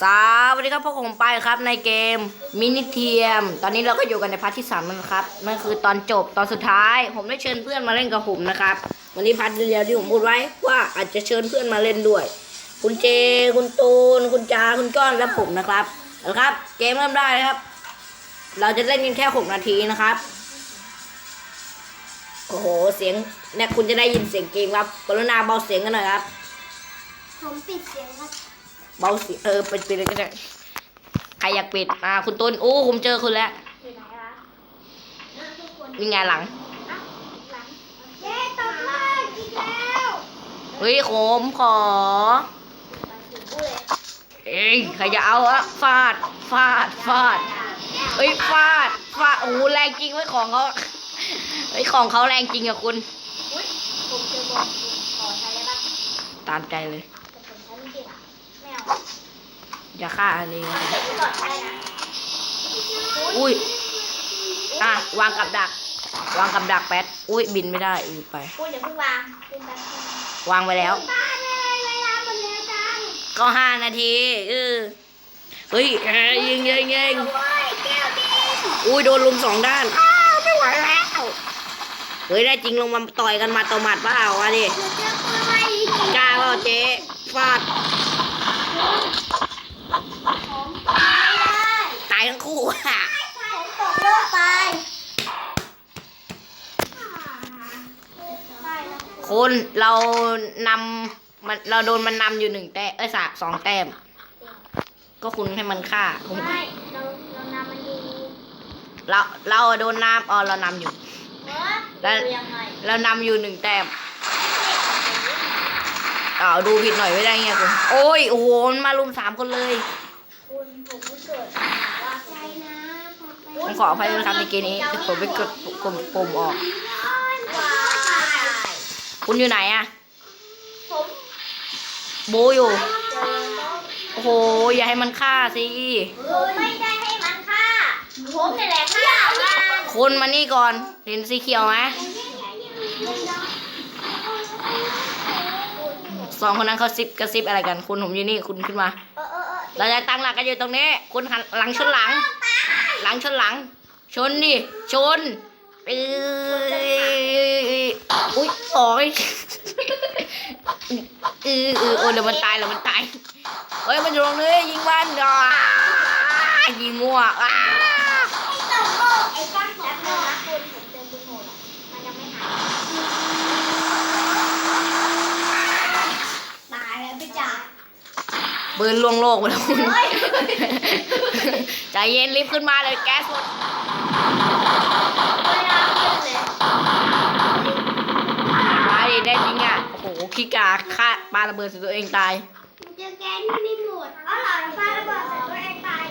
สวัสดีครับพวกผมไปครับในเกมมินิเทียม ตอนนี้เราก็อยู่กันในพาร์ทที่สามแล้วนะครับนั่นคือตอนจบตอนสุดท้าย ผมได้เชิญเพื่อนมาเล่นกับผมนะครับวันนี้พาร์ทที่แล้วที่ผมพูดไว้ว่าอาจจะเชิญเพื่อนมาเล่นด้วย คุณเจ คุณตูน คุณจา คุณก้อนและผมนะครับเอาละครับ เกมเริ่มได้นะครับ เราจะเล่นกันแค่หกนาทีนะครับโอ้โหเสียงเนี่ยคุณจะได้ยินเสียงเกมครับกรุณาเบาเสียงกันหน่อยครับ ผมปิดเสียงครับ เบาเสียงเออปิดปิดเลยก็ได้ใครอยากปิดอ่าคุณตูนอู้ผมเจอคุณแล้วอยู่ไหนวะนะทุกคนนี่ไงหลัง อะหลังเย้ตกเลยอีกแล้วเฮ้ยผมขออุ้ยเอ้ยใครจะเอาอะฟาด ฟาด ฟาดเฮ้ยฟาด ฟาด โอ้โหแรงจริงไว้ยของเขาเฮ้ยของเขาแรงจริงอะคุณ อุ้ยผมเจอบอลขอใช้ได้ปะตามใจเลย แต่ผมใช้ไม่เก่งอะไม่เอา อย่าฆ่าอะไรนะเก็บไว้ก่อนได้นะอุ้ยอะวางกับดัก วางกับดักแป๊ดอุ้ยบินไม่ได้อีกไปคุณอย่าเพิ่งวางเป็นแป๊บนึงวางไปแล้วบ้าเลยเวลาหมดแล้วจังก็ห้านาทีเออเฮ้ยเอ้ยยิงยิงยิงโอ้ยแก้วดินอุ้ยโดนลุมสองด้านอ้าวไม่ไหวแล้วเฮ้ยได้จริงลงมาต่อยกันมาต่อหมัดเปล่าวะดิหนูเจอปืนอะไรอีกกล้าเปล่าเจ๊ฟาด ผมไม่ได้ ตายทั้งคู่อะ ผมตกโลกไปได้แล้ว คุณเรานำมันเราโดนมันนำอยู่หนึ่งแต้มเอ้ยสามสองแต้ม ก็คุณให้มันฆ่าผมไม่เราเรานำมันอยู่เราเราโดนน้ำอ๋อเรานำอยู่เนอะแล้วดูยังไงเรานำอยู่หนึ่งแต้มอ้าวดูผิดหน่อยไม่ได้ไงคุณโอ้ยโอ้โหมันมารุมสามคนเลย คุณผมไม่เกิดว่าใจนะผมขออภัยด้วยนะครับในเกมนี้ผมไปกดปุ่มปุ่มออกว้าย คุณอยู่ไหนอะผมโบอยู่เจอต้องโอ้โห อย่าให้มันฆ่าสิ ผมไม่ได้ให้มันฆ่าผมนี่แหละฆ่ามันคุณมานี่ก่อน เห็นสีเขียวไหมสองคนนั้นเขาซิบกระซิบอะไรกัน คุณผมอยู่นี่คุณขึ้นมาเออเออเออเราจะตั้งหลักกันอยู่ตรงนี้ คุณหันหลังชนหลัง หลังชนหลัง ชนดิ ชนเอ้ย อุ้ยโอ้ยเออเออโอ้ยเดี๋ยวมันตายเดี๋ยวมันตายเฮ้ยมันอยู่ตรงนี้ยิงมันอะยิงมั่วอะตกโลกไอ้ก้อนของเรานะคุณผมเจอคุณโหดอะมันยังไม่หายตายแล้วพี่จ๋าปืนล่วงโลกไปแล้วคุณเฮ้ยใจเย็นรีบขึ้นมาเลยแก๊สหมด มาดิได้จริงอะ โอ้โหขี้กาฆ่าปาระเบิดใส่ตัวเองตาย เจอแกนี่ไม่หมดอ๋อเหรอป้าระเบิดใส่ตัวเองตาย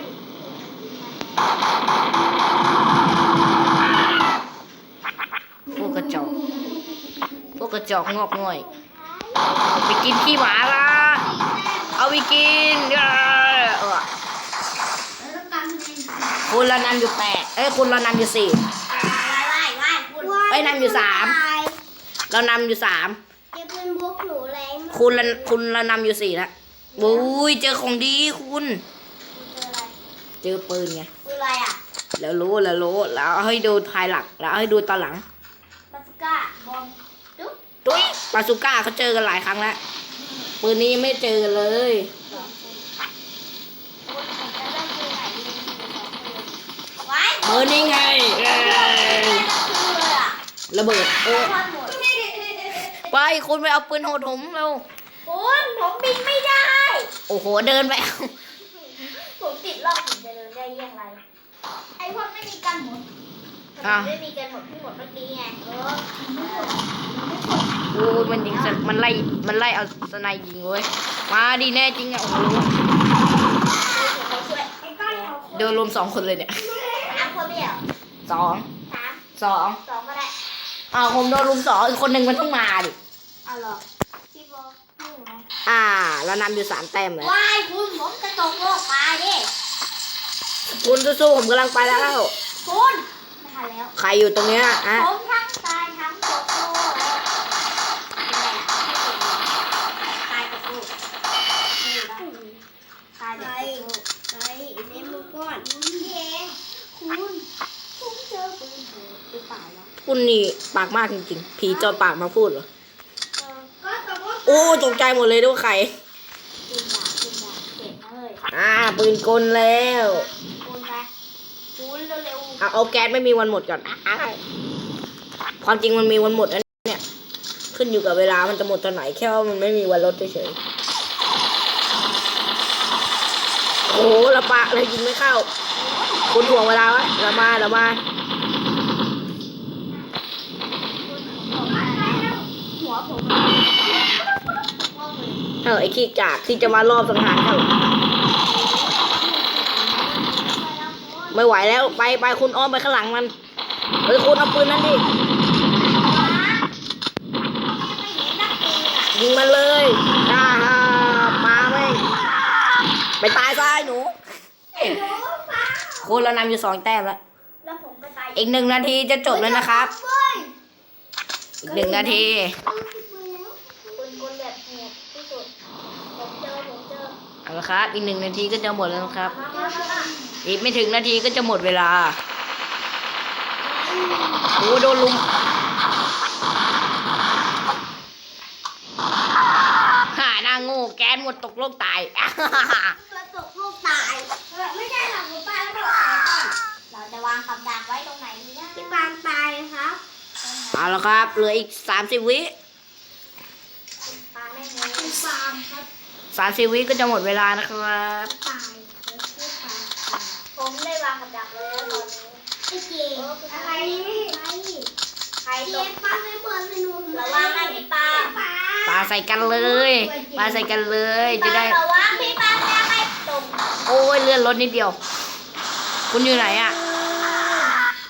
พวกกระจอก พวกกระจอกงอกง่อย ไปกินขี้หมาละเอาไปกินเด้อเออแล้วกันเองคุณละนำอยู่แปดเอ้ยคุณละนำอยู่สี่ว่ายว่ายว่ายคุณ เอ้ยนำอยู่สาม เรานำอยู่สามเก็บเงินบวกหนูแรงมากคุณละคุณละนำอยู่สี่ละบุ้ยเจอของดีคุณ เจออะไรเจอปืนไงคืออะไรอะแล้วรู้แล้วรู้แล้วเอาให้ดูภายหลังแล้วเอาให้ดูตอนหลังบาสก้าบอมจุ๊บตุ้ยปาซูก้าเขาเจอกันหลายครั้งแล้วปืนนี้ยังไม่เจอกันเลยว้ายปืนนี้ไงเอ้ยระเบิดเออ ไปคุณไปเอาปืนโหดผมเร็วคุณผมบินไม่ได้ โอ้โหเดินไปเอาผมติดรอบผมจะเดินได้ยังไงไอพวกไม่มีกันหมดผมไม่มีกันหมดที่หมดเมื่อกี้ไงเออโอ้ยมันยิงสนมันไล่มันไล่เอาสไนยิงเว้ยมาดีแน่จริงอะโอ้โหเขาช่วยไอ้ก้อนเขาโดนรวมสองคนเลยเนี่ยสามคนไม่เหรอสองสามสองสองก็ได้อ้าวผมโดนรุมสองอีกคนหนึ่งมันต้องมาดิ หรออ่า เรานำอยู่สามแต้มเลยว้ายคุณผมจะตกโลกตาดิคุณสู้ๆผมกำลังไปแล้ว คุณไม่ทันแล้ว ใครอยู่ตรงเนี้ยอะผมทั้งตายทั้งตกโลกคุณคุณนี่ปากมากจริงๆ ผีจอปากมาพูดเหรอ อ้ตกใจหมดเลยด้วยใครกินดาบกินดาบเก็บมาเลยอ่าปืนกลแล้วคูณไปคูณเร็วเอาเอาแก๊สไม่มีวันหมดก่อนอ่าความจริงมันมีวันหมดนะเนี่ย ขึ้นอยู่กับเวลามันจะหมดตอนไหนแค่ว่ามันไม่มีวันลดเฉยๆโอ้โหละปะเลยยิงไม่เข้า คุณถ่วงเวลาวะละมาละมา ๆหัวผม เออไอ้ขี้กากที่จะมารอบสังหารเขาไม่ไหวแล้วไปไปคุณอ้อมไปข้างหลังมันเฮ้ยคุณเอาปืนนั่นดิยิงมันเลยอ่ามาแม่ไปตายซะหนูคุณเรานำอยู่สองแต้มแล้วอีกหนึ่งนาทีจะจบแล้วนะครับ อีกหนึ่งนาที คุณคุณแบบโหดที่สุด ผมเจอผมเจอ เอาละครับอีกหนึ่งนาทีก็จะหมดแล้วนะครับมามามามาอีกไม่ถึงนาทีก็จะหมดเวลาโอ้โดนลุมฮ่าหน้าโง่แกนหมดตกโลกตายเราตกลูกตายเออไม่ใช่หรอกหนูตายแล้วเราตายก่อนเราจะวางกับดักไว้ตรงไหนดีนะที่ปานตายครับเอาละครับเหลืออีกสามสิบวิ ปาไม่เลยที่ปานครับ สามสิบวิก็จะหมดเวลานะครับตายที่ปานผมได้วางกับดักแล้วตอนนี้ไอ้เจอะไรใครตกปาไม่เปิดไม่รู้ระวังนะพี่ปาปาใส่กันเลยปาใส่กันเลยจะได้ระวังพี่ปาจะให้ตกโอ้ยเลื่อนรถนิดเดียว คุณอยู่ไหนอะ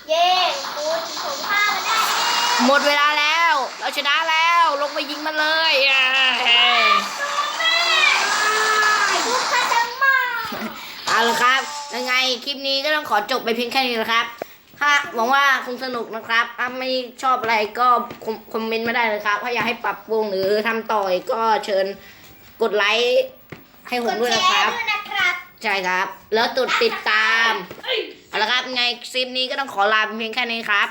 เย้คุณผมฆ่ามันได้หมดเวลาแล้ว เราชนะแล้วลงไปยิงมันเลยเอ้ย ทุกข้าจังมา เอาละครับ ยังไงคลิปนี้ก็ต้องขอจบไปเพียงแค่นี้นะครับ ถ้าหวังว่าคงสนุกนะครับ ถ้าไม่ชอบอะไรก็คอมคอมเมนต์มาได้เลยครับ ถ้าอยากให้ปรับปรุงหรือทำต่อยก็เชิญกดไลค์ให้ผมด้วยนะครับด้วยนะครับใช่ครับ แล้วตุดติดตาม เอาละครับยังไงคลิปนี้ก็ต้องขอลาไปเพียงแค่นี้ครับ